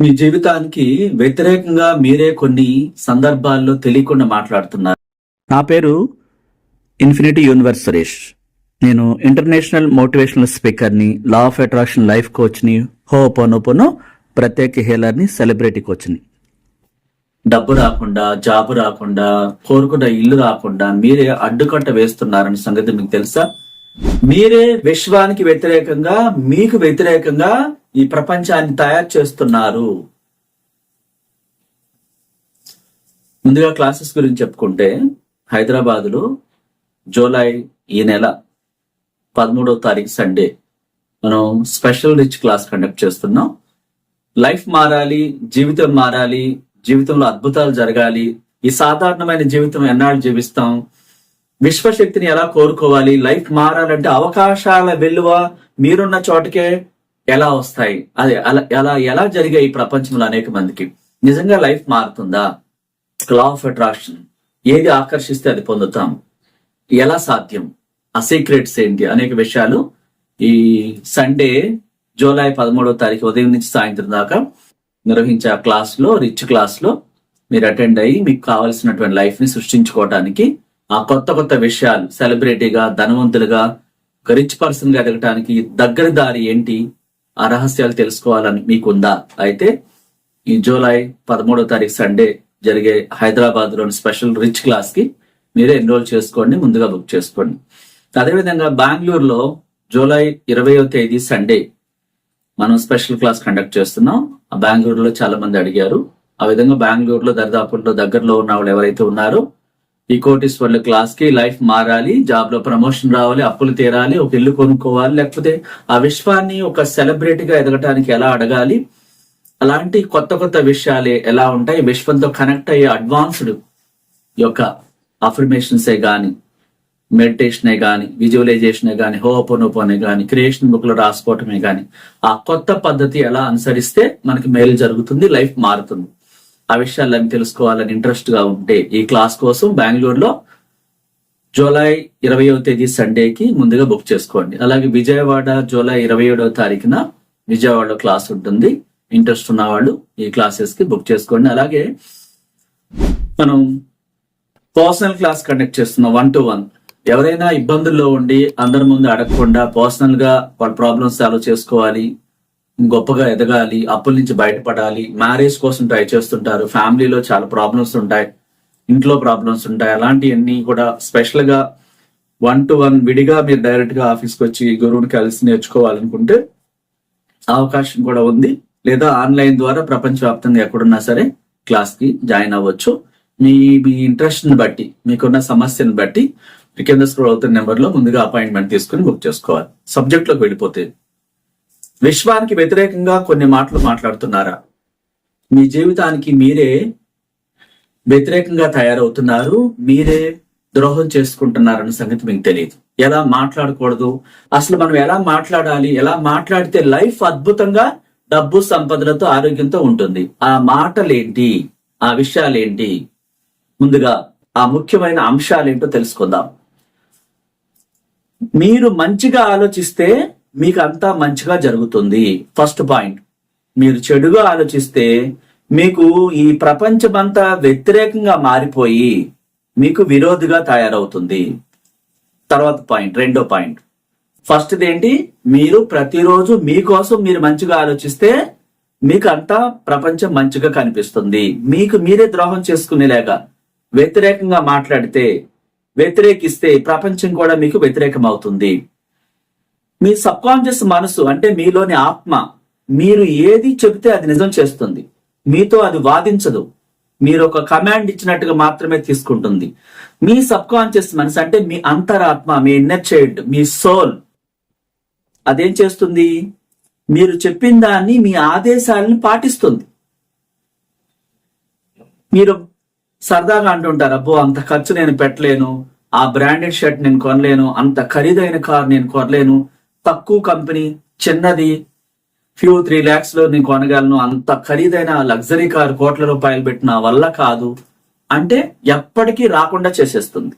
మీ జీవితానికి వ్యతిరేకంగా మీరే కొన్ని సందర్భాల్లో తెలియకుండా మాట్లాడుతున్నారు. నా పేరు ఇన్ఫినిటీ యూనివర్స్ సురేష్. నేను ఇంటర్నేషనల్ మోటివేషనల్ స్పీకర్ని లా ఆఫ్ అట్రాక్షన్ లైఫ్ కోచ్ని హోపోనోపోనో ప్రత్యేక హీలర్ని సెలబ్రిటీ కోచ్ని. డబ్బు రాకుండా జాబు రాకుండా కోరుకున్న ఇల్లు రాకుండా మీరే అడ్డుకట్ట వేస్తున్నారన్న సంగతి మీకు తెలుసా? మీరే విశ్వానికి వ్యతిరేకంగా మీకు వ్యతిరేకంగా ఈ ప్రపంచాన్ని తయారు చేస్తున్నారు. ముందుగా క్లాసెస్ గురించి చెప్పుకుంటే హైదరాబాద్లో జూలై ఈ నెల పదమూడవ తారీఖు సండే మనం స్పెషల్ రిచ్ క్లాస్ కండక్ట్ చేస్తున్నాం. లైఫ్ మారాలి జీవితం మారాలి జీవితంలో అద్భుతాలు జరగాలి ఈ సాధారణమైన జీవితం ఎన్నాళ్ళు జీవిస్తాం విశ్వశక్తిని ఎలా కోరుకోవాలి? లైఫ్ మారాలంటే అవకాశాల వెలువ మీరున్న చోటకే ఎలా వస్తాయి? అది అలా ఎలా ఎలా జరిగాయి ఈ ప్రపంచంలో అనేక మందికి? నిజంగా లైఫ్ మారుతుందా? లా ఆఫ్ అట్రాక్షన్ ఏది ఆకర్షిస్తే అది పొందుతాం. ఎలా సాధ్యం? ఆ సీక్రెట్స్ ఏంటి? అనేక విషయాలు ఈ సండే జూలై పదమూడవ తారీఖు ఉదయం నుంచి సాయంత్రం దాకా నిర్వహించే ఆ క్లాస్లో రిచ్ క్లాస్లో మీరు అటెండ్ అయ్యి మీకు కావాల్సినటువంటి లైఫ్ని సృష్టించుకోవడానికి ఆ కొత్త కొత్త విషయాలు సెలబ్రిటీగా ధనవంతులుగా రిచ్ పర్సన్గా ఎదగటానికి దగ్గర దారి ఏంటి? ఆ రహస్యాలు తెలుసుకోవాలని మీకుందా? అయితే ఈ జూలై పదమూడో తారీఖు సండే జరిగే హైదరాబాద్లోని స్పెషల్ రిచ్ క్లాస్కి మీరే ఎన్రోల్ చేసుకోండి ముందుగా బుక్ చేసుకోండి. అదేవిధంగా బెంగళూరులో జూలై ఇరవయో తేదీ సండే మనం స్పెషల్ క్లాస్ కండక్ట్ చేస్తున్నాం. ఆ బెంగళూరులో చాలా మంది అడిగారు. ఆ విధంగా బెంగళూరులో దరిదాపుల్లో దగ్గరలో ఉన్న వాళ్ళు ఎవరైతే ఉన్నారో ఈ కోటీశ్వర్ల క్లాస్కి లైఫ్ మారాలి జాబ్లో ప్రమోషన్ రావాలి అప్పులు తీరాలి ఒక ఇల్లు కొనుక్కోవాలి లేకపోతే ఆ విశ్వాన్ని ఒక సెలబ్రిటీగా ఎదగటానికి ఎలా అడగాలి? అలాంటి కొత్త కొత్త విషయాలు ఎలా ఉంటాయి? విశ్వంతో కనెక్ట్ అయ్యే అడ్వాన్స్డ్ యొక్క అఫర్మేషన్సే గాని మెడిటేషనే గాని విజువలైజేషనే గాని హోపోనోపోనే గాని క్రియేషన్ బుక్లో రాసుకోవటమే గాని ఆ కొత్త పద్ధతి ఎలా అనుసరిస్తే మనకి మేలు జరుగుతుంది లైఫ్ మారుతుంది. ఆ విషయాలన్నీ తెలుసుకోవాలని ఇంట్రెస్ట్గా ఉంటే ఈ క్లాస్ కోసం బెంగళూరులో జూలై ఇరవయో తేదీ సండేకి ముందుగా బుక్ చేసుకోండి. అలాగే విజయవాడ జూలై ఇరవై ఏడవ తారీఖున విజయవాడలో క్లాస్ ఉంటుంది. ఇంట్రెస్ట్ ఉన్న వాళ్ళు ఈ క్లాసెస్కి బుక్ చేసుకోండి. అలాగే మనం పర్సనల్ క్లాస్ కండక్ట్ చేస్తున్నాం వన్ టు వన్ ఎవరైనా ఇబ్బందుల్లో ఉండి అందరి ముందు అడగకుండా పర్సనల్గా వాళ్ళ ప్రాబ్లమ్స్ సాల్వ్ చేసుకోవాలి. గొప్పగా ఎదగాలి అప్పుల నుంచి బయటపడాలి మ్యారేజ్ కోసం ట్రై చేస్తుంటారు ఫ్యామిలీలో చాలా ప్రాబ్లమ్స్ ఉంటాయి ఇంట్లో ప్రాబ్లమ్స్ ఉంటాయి అలాంటివన్నీ కూడా స్పెషల్గా వన్ టు వన్ విడిగా మీరు డైరెక్ట్గా ఆఫీస్కి వచ్చి గురువుని కలిసి నేర్చుకోవాలనుకుంటే అవకాశం కూడా ఉంది. లేదా ఆన్లైన్ ద్వారా ప్రపంచవ్యాప్తంగా ఎక్కడున్నా సరే క్లాస్కి జాయిన్ అవ్వచ్చు. మీ మీ ఇంట్రెస్ట్ని బట్టి మీకున్న సమస్యను బట్టి మీ కింద స్క్రోల్ అవుతున్న నెంబర్లో ముందుగా అపాయింట్మెంట్ తీసుకుని బుక్ చేసుకోవాలి. సబ్జెక్ట్లోకి వెళ్ళిపోతే విశ్వానికి వ్యతిరేకంగా కొన్ని మాటలు మాట్లాడుతున్నారా? మీ జీవితానికి మీరే వ్యతిరేకంగా తయారవుతున్నారు మీరే ద్రోహం చేసుకుంటున్నారన్న సంగతి మీకు తెలియదు ఎలా మాట్లాడకూడదు? అసలు మనం ఎలా మాట్లాడాలి? ఎలా మాట్లాడితే లైఫ్ అద్భుతంగా డబ్బు సంపదలతో ఆరోగ్యంతో ఉంటుంది. ఆ మాటలేంటి? ఆ విషయాలేంటి? ముందుగా ఆ ముఖ్యమైన అంశాలేంటో తెలుసుకుందాం. మీరు మంచిగా ఆలోచిస్తే మీకు అంతా మంచిగా జరుగుతుంది. ఫస్ట్ పాయింట్ మీరు చెడుగా ఆలోచిస్తే మీకు ఈ ప్రపంచమంతా వ్యతిరేకంగా మారిపోయి మీకు విరోధిగా తయారవుతుంది. తర్వాత పాయింట్ రెండో పాయింట్ ఫస్ట్ ఏంటి మీరు ప్రతిరోజు మీకోసం మీరు మంచిగా ఆలోచిస్తే మీకు అంతా ప్రపంచం మంచిగా కనిపిస్తుంది. మీకు మీరే ద్రోహం చేసుకునేలాగా వ్యతిరేకంగా మాట్లాడితే వ్యతిరేకిస్తే ప్రపంచం కూడా మీకు వ్యతిరేకం అవుతుంది మీ సబ్ కాన్షియస్ మనసు అంటే మీలోని ఆత్మ మీరు ఏది చెబితే అది నిజం చేస్తుంది. మీతో అది వాదించదు. మీరు ఒక కమాండ్ ఇచ్చినట్టుగా మాత్రమే తీసుకుంటుంది. మీ సబ్ కాన్షియస్ మనసు అంటే మీ అంతరాత్మ మీ ఇన్నర్ చైల్డ్ మీ సోల్. అదేం చేస్తుంది? మీరు చెప్పిన దాన్ని మీ ఆదేశాలను పాటిస్తుంది. మీరు సరదాగా అంటుంటారు అబ్బో అంత ఖర్చు నేను పెట్టలేను. ఆ బ్రాండెడ్ షర్ట్ నేను కొనలేను. అంత ఖరీదైన కార్ నేను కొనలేను. తక్కువ కంపెనీ చిన్నది ఫ్యూ త్రీ ల్యాక్స్లో నేను కొనగలను. అంత ఖరీదైన లగ్జరీ కార్ కోట్ల రూపాయలు పెట్టిన వల్ల కాదు. అంటే ఎప్పటికీ రాకుండా చేసేస్తుంది.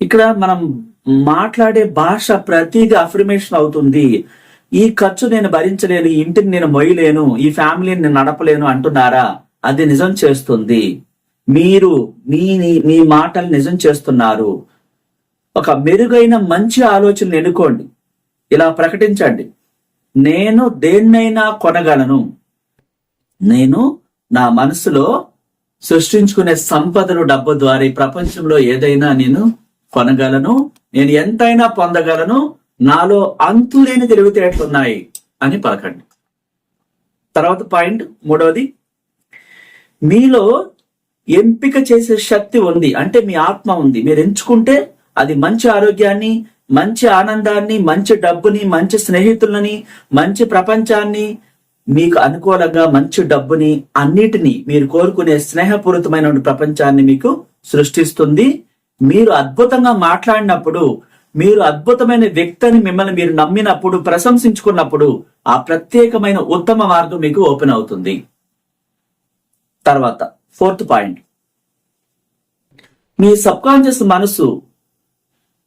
ఇక్కడ మనం మాట్లాడే భాష ప్రతిదీ అఫర్మేషన్ అవుతుంది. ఈ ఖర్చు నేను భరించలేను ఇంటిని నేను మొయ్యలేను ఈ ఫ్యామిలీని నేను నడపలేను అంటున్నారా? అది నిజం చేస్తుంది. మీరు మీ మీ మాటలు నిజం చేస్తున్నారు. ఒక మెరుగైన మంచి ఆలోచనలు ఎన్నుకోండి. ఇలా ప్రకటించండి. నేను దేన్నైనా కొనగలను. నేను నా మనసులో సృష్టించుకునే సంపదను డబ్బు ద్వారా ఈ ప్రపంచంలో ఏదైనా నేను కొనగలను. నేను ఎంతైనా పొందగలను. నాలో అంతులేని తెలివితేటలు ఉన్నాయి అని పలకండి. తర్వాత పాయింట్ మూడవది. మీలో ఎంపిక చేసే శక్తి ఉంది. అంటే మీ ఆత్మ ఉంది. మీరు ఎంచుకుంటే అది మంచి ఆరోగ్యాన్ని మంచి ఆనందాన్ని మంచి డబ్బుని మంచి స్నేహితులని మంచి ప్రపంచాన్ని మీకు అనుకూలంగా మంచి డబ్బుని అన్నిటినీ మీరు కోరుకునే స్నేహపూరితమైన ప్రపంచాన్ని మీకు సృష్టిస్తుంది. మీరు అద్భుతంగా మాట్లాడినప్పుడు మీరు అద్భుతమైన వ్యక్తిని మిమ్మల్ని మీరు నమ్మినప్పుడు ప్రశంసించుకున్నప్పుడు ఆ ప్రత్యేకమైన ఉత్తమ మార్గం మీకు ఓపెన్ అవుతుంది. తర్వాత ఫోర్త్ పాయింట్. మీ సబ్ కాన్షియస్ మనసు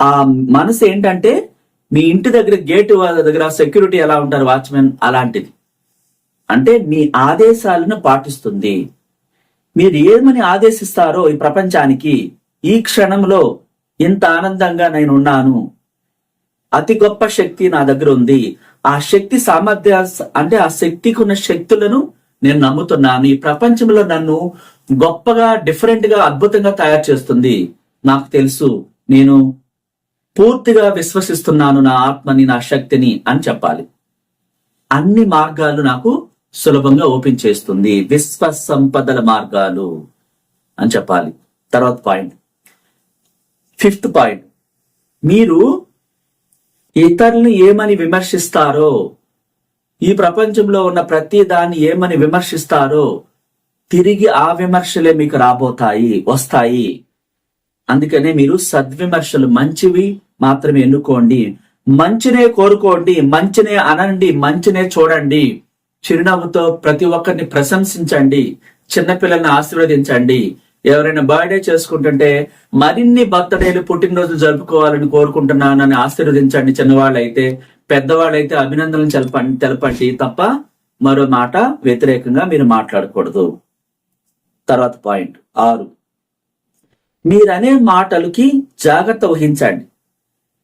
ఆ మనసు ఏంటంటే మీ ఇంటి దగ్గర గేట్ దగ్గర సెక్యూరిటీ ఎలా ఉంటారు వాచ్మెన్ అలాంటిది. అంటే మీ ఆదేశాలను పాటిస్తుంది. మీరు ఏమని ఆదేశిస్తారో ఈ ప్రపంచానికి ఈ క్షణంలో ఇంత ఆనందంగా నేను ఉన్నాను. అతి గొప్ప శక్తి నా దగ్గర ఉంది. ఆ శక్తి సామర్థ్య అంటే ఆ శక్తికి ఉన్న శక్తులను నేను నమ్ముతున్నాను. ఈ ప్రపంచంలో నన్ను గొప్పగా డిఫరెంట్గా అద్భుతంగా తయారు చేస్తుంది. నాకు తెలుసు. నేను పూర్తిగా విశ్వసిస్తున్నాను నా ఆత్మని నా శక్తిని అని చెప్పాలి. అన్ని మార్గాలు నాకు సులభంగా ఓపెన్ చేస్తుంది. విశ్వ సంపదల మార్గాలు అని చెప్పాలి. తర్వాత పాయింట్. Fifth point. మీరు ఇతరులను ఏమని విమర్శిస్తారో ఈ ప్రపంచంలో ఉన్న ప్రతి దాన్ని ఏమని విమర్శిస్తారో తిరిగి ఆ విమర్శలే మీకు రాబోతాయి వస్తాయి. అందుకనే మీరు సద్విమర్శలు మంచివి మాత్రమే ఎన్నుకోండి. మంచినే కోరుకోండి మంచినే అనండి మంచినే చూడండి. చిరునవ్వుతో ప్రతి ఒక్కరిని ప్రశంసించండి చిన్నపిల్లల్ని ఆశీర్వదించండి. ఎవరైనా బర్త్డే చేసుకుంటుంటే మరిన్ని బర్త్డేలు పుట్టినరోజు జరుపుకోవాలని కోరుకుంటున్నానని ఆశీర్వదించండి చిన్నవాళ్ళైతే పెద్దవాళ్ళైతే అభినందనలు తెలపండి తెలపండి తప్ప మరో మాట వ్యతిరేకంగా మీరు మాట్లాడకూడదు. తర్వాత పాయింట్ ఆరు. మీరనే మాటలకి జాగ్రత్త వహించండి.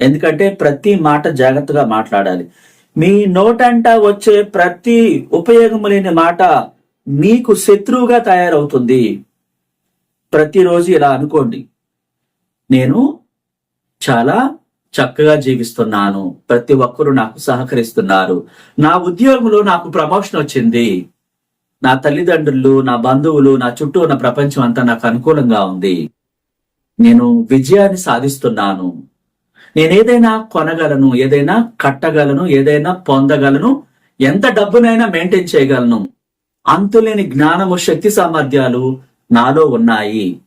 ఎందుకంటే ప్రతి మాట జాగ్రత్తగా మాట్లాడాలి. మీ నోటంట వచ్చే ప్రతి ఉపయోగం లేని మాట మీకు శత్రువుగా తయారవుతుంది. ప్రతిరోజు ఇలా అనుకోండి. నేను చాలా చక్కగా జీవిస్తున్నాను. ప్రతి ఒక్కరూ నాకు సహకరిస్తున్నారు. నా ఉద్యోగంలో నాకు ప్రమోషన్ వచ్చింది. నా తల్లిదండ్రులు నా బంధువులు నా చుట్టూ ఉన్న ప్రపంచం అంతా నాకు అనుకూలంగా ఉంది. నేను విజయాన్ని సాధిస్తున్నాను. నేను ఏదైనా కొనగలను ఏదైనా కట్టగలను ఏదైనా పొందగలను ఎంత డబ్బునైనా మెయింటైన్ చేయగలను. అంతులేని జ్ఞానము శక్తి సామర్థ్యాలు నాలో ఉన్నాయి.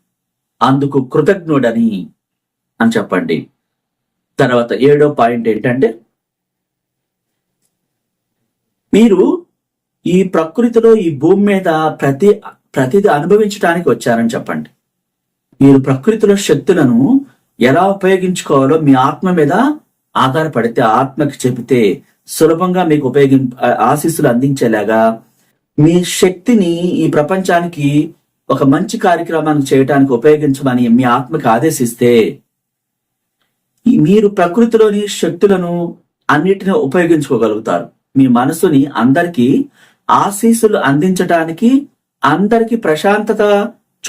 అందుకు కృతజ్ఞుడని అని చెప్పండి. తర్వాత ఏడో పాయింట్ ఏంటంటే మీరు ఈ ప్రకృతిలో ఈ భూమి మీద ప్రతి ప్రతిది అనుభవించడానికి వచ్చారని చెప్పండి. మీరు ప్రకృతిలో శక్తులను ఎలా ఉపయోగించుకోవాలో మీ ఆత్మ మీద ఆధారపడితే ఆత్మకి చెబితే సులభంగా మీకు ఉపయోగి ఆశీస్సులు అందించేలాగా మీ శక్తిని ఈ ప్రపంచానికి ఒక మంచి కార్యక్రమాన్ని చేయడానికి ఉపయోగించమని మీ ఆత్మకి ఆదేశిస్తే మీరు ప్రకృతిలోని శక్తులను అన్నిటిని ఉపయోగించుకోగలుగుతారు. మీ మనసుని అందరికీ ఆశీస్సులు అందించటానికి అందరికి ప్రశాంతత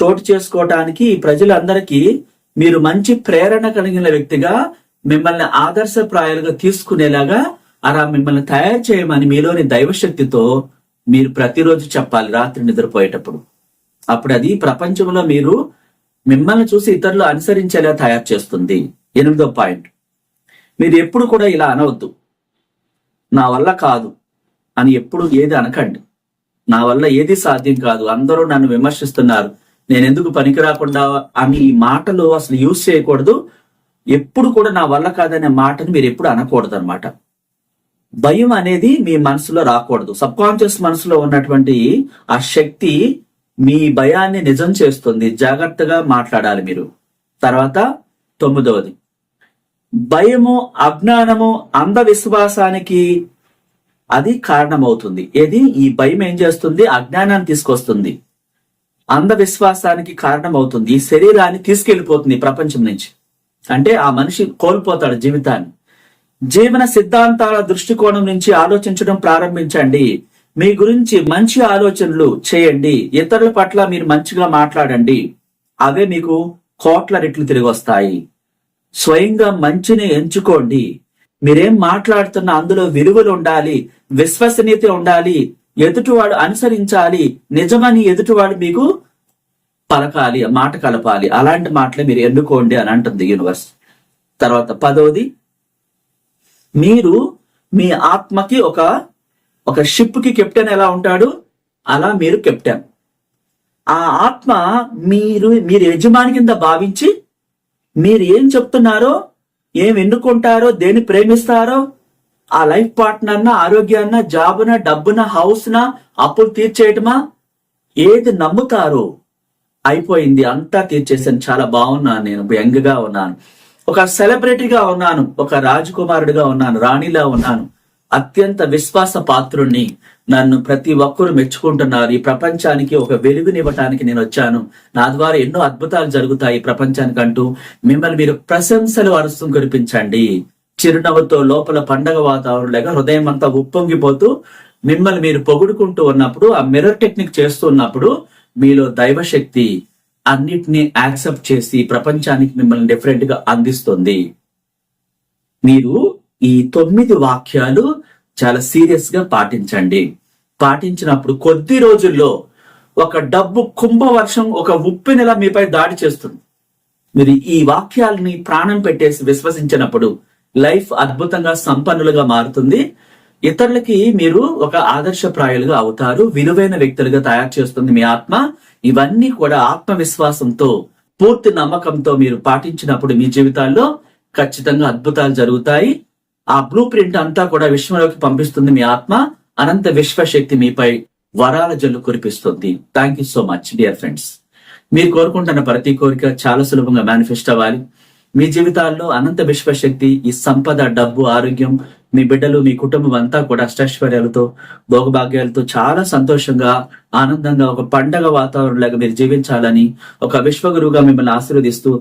చోటు చేసుకోవటానికి ప్రజలందరికీ మీరు మంచి ప్రేరణ కలిగిన వ్యక్తిగా మిమ్మల్ని ఆదర్శప్రాయాలుగా తీసుకునేలాగా అలా మిమ్మల్ని తయారు చేయమని మీలోని దైవశక్తితో మీరు ప్రతిరోజు చెప్పాలి రాత్రి నిద్రపోయేటప్పుడు. అప్పుడు అది ప్రపంచంలో మీరు మిమ్మల్ని చూసి ఇతరులు అనుసరించేలా తయారు చేస్తుంది. ఎనిమిదో పాయింట్. మీరు ఎప్పుడు కూడా ఇలా అనవద్దు. నా వల్ల కాదు అని ఎప్పుడు ఏది అనకండి. నా వల్ల ఏది సాధ్యం కాదు. అందరూ నన్ను విమర్శిస్తున్నారు. నేను ఎందుకు పనికి రాకుండా అని ఈ మాటలు అసలు యూజ్ చేయకూడదు. ఎప్పుడు కూడా నా వల్ల కాదనే మాటను మీరు ఎప్పుడు అనకూడదు అనమాట భయం అనేది మీ మనసులో రాకూడదు. సబ్ కాన్షియస్ మనసులో ఉన్నటువంటి ఆ శక్తి మీ భయాన్ని నిజం చేస్తుంది. జాగ్రత్తగా మాట్లాడాలి మీరు. తర్వాత తొమ్మిదవది. భయము అజ్ఞానము అంధవిశ్వాసానికి అది కారణమవుతుంది. ఏది? ఈ భయం ఏం చేస్తుంది? అజ్ఞానాన్ని తీసుకొస్తుంది. అంధవిశ్వాసానికి కారణమవుతుంది. ఈ శరీరాన్ని తీసుకెళ్ళిపోతుంది ప్రపంచం నుంచి. అంటే ఆ మనిషి కోల్పోతాడు జీవితాన్ని. జీవన సిద్ధాంతాల దృష్టికోణం నుంచి ఆలోచించడం ప్రారంభించండి. మీ గురించి మంచి ఆలోచనలు చేయండి. ఇతరుల పట్ల మీరు మంచిగా మాట్లాడండి. అవే మీకు కోట్ల రెట్లు తిరిగి వస్తాయి స్వయంగా మంచిని ఎంచుకోండి. మీరేం మాట్లాడుతున్న అందులో విలువలు ఉండాలి. విశ్వసనీయత ఉండాలి. ఎదుటివాడు అనుసరించాలి నిజమని ఎదుటివాడు మీకు పలకాలి మాట కలపాలి. అలాంటి మాటలే మీరు ఎన్నుకోండి అని అంటుంది యూనివర్స్ తర్వాత పదవది మీరు మీ ఆత్మకి ఒక ఒక షిప్కి కెప్టెన్ ఎలా ఉంటాడు? అలా మీరు కెప్టెన్ ఆ ఆత్మ మీరు మీరు యజమాని కింద భావించి మీరు ఏం చెప్తున్నారో ఏం ఎన్నుకుంటారో దేన్ని ప్రేమిస్తారో ఆ లైఫ్ పార్ట్నర్న ఆరోగ్యాన్న జాబున డబ్బున హౌస్న అప్పులు తీర్చేయటమా? ఏది నమ్ముతారో అయిపోయింది అంతా తీర్చేసాను చాలా బాగున్నాను నేను. యంగ్గా ఉన్నాను. ఒక సెలబ్రిటీగా ఉన్నాను. ఒక రాజకుమారుడిగా ఉన్నాను. రాణిలా ఉన్నాను. అత్యంత విశ్వాస పాత్రుణ్ణి నన్ను ప్రతి ఒక్కరు మెచ్చుకుంటున్నారు. ఈ ప్రపంచానికి ఒక వెలుగునివ్వటానికి నేను వచ్చాను. నా ద్వారా ఎన్నో అద్భుతాలు జరుగుతాయి ప్రపంచానికి అంటూ మిమ్మల్ని మీరు ప్రశంసలు అరుస్తూ కురిపించండి. చిరునవ్వుతో లోపల పండగ వాతావరణం లేక హృదయం అంతా ఉప్పొంగిపోతూ మిమ్మల్ని మీరు పొగుడుకుంటూ ఉన్నప్పుడు ఆ మిర్రర్ టెక్నిక్ చేస్తున్నప్పుడు మీలో దైవశక్తి అన్నిటినీ యాక్సెప్ట్ చేసి ప్రపంచానికి మిమ్మల్ని డిఫరెంట్గా అందిస్తుంది. మీరు ఈ తొమ్మిది వాక్యాలు చాలా సీరియస్గా పాటించండి. పాటించినప్పుడు కొద్ది రోజుల్లో ఒక డబ్బు కుంభవర్షం ఒక ఉప్పు నెల మీపై దాడి చేస్తుంది. మీరు ఈ వాక్యాలని ప్రాణం పెట్టేసి విశ్వసించినప్పుడు లైఫ్ అద్భుతంగా సంపన్నులుగా మారుతుంది. ఇతరులకి మీరు ఒక ఆదర్శప్రాయులుగా అవుతారు. విలువైన వ్యక్తులుగా తయారు చేస్తుంది మీ ఆత్మ. ఇవన్నీ కూడా ఆత్మవిశ్వాసంతో పూర్తి నమ్మకంతో మీరు పాటించినప్పుడు మీ జీవితాల్లో ఖచ్చితంగా అద్భుతాలు జరుగుతాయి. ఆ బ్లూ ప్రింట్ అంతా కూడా విశ్వంలోకి పంపిస్తుంది మీ ఆత్మ. అనంత విశ్వశక్తి మీపై వరాల జల్లు కురిపిస్తుంది. Thank you so much dear friends మీరు కోరుకుంటున్న ప్రతి కోరిక చాలా సులభంగా మేనిఫెస్ట్ అవ్వాలి. మీ జీవితాల్లో అనంత విశ్వశక్తి ఈ సంపద డబ్బు ఆరోగ్యం మీ బిడ్డలు మీ కుటుంబం అంతా కూడా అష్టైశ్వర్యాలతో భోగభాగ్యాలతో చాలా సంతోషంగా ఆనందంగా ఒక పండగ వాతావరణంలాగా మీరు జీవించాలని ఒక విశ్వగురువుగా మిమ్మల్ని ఆశీర్వదిస్తూ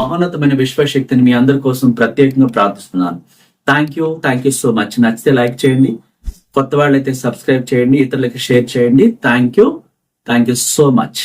మహోన్నతమైన విశ్వశక్తిని మీ అందరి కోసం ప్రత్యేకంగా ప్రార్థిస్తున్నాను. Thank you thank you so much నచ్చితే లైక్ చేయండి కొత్త వాళ్ళైతే సబ్స్క్రైబ్ చేయండి ఇతరులకి షేర్ చేయండి. Thank you thank you so much